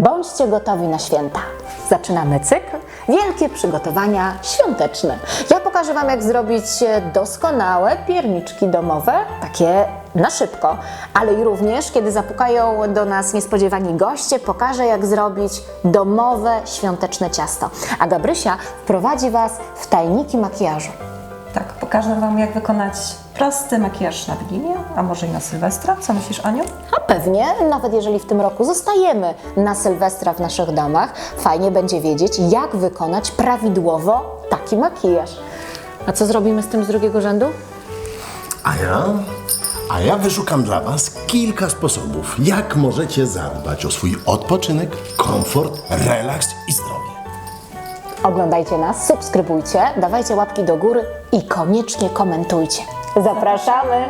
Bądźcie gotowi na święta. Zaczynamy cykl Wielkie przygotowania świąteczne. Ja pokażę Wam, jak zrobić doskonałe pierniczki domowe, takie na szybko, ale i również, kiedy zapukają do nas niespodziewani goście, pokażę, jak zrobić domowe świąteczne ciasto. A Gabrysia wprowadzi Was w tajniki makijażu. Tak, pokażę Wam, jak wykonać prosty makijaż na Wigilię, a może i na Sylwestra. Co myślisz, Aniu? A pewnie, nawet jeżeli w tym roku zostajemy na Sylwestra w naszych domach, fajnie będzie wiedzieć, jak wykonać prawidłowo taki makijaż. A co zrobimy z tym z drugiego rzędu? A ja? A ja wyszukam dla Was kilka sposobów, jak możecie zadbać o swój odpoczynek, komfort, relaks i zdrowie. Oglądajcie nas, subskrybujcie, dawajcie łapki do góry i koniecznie komentujcie. Zapraszamy!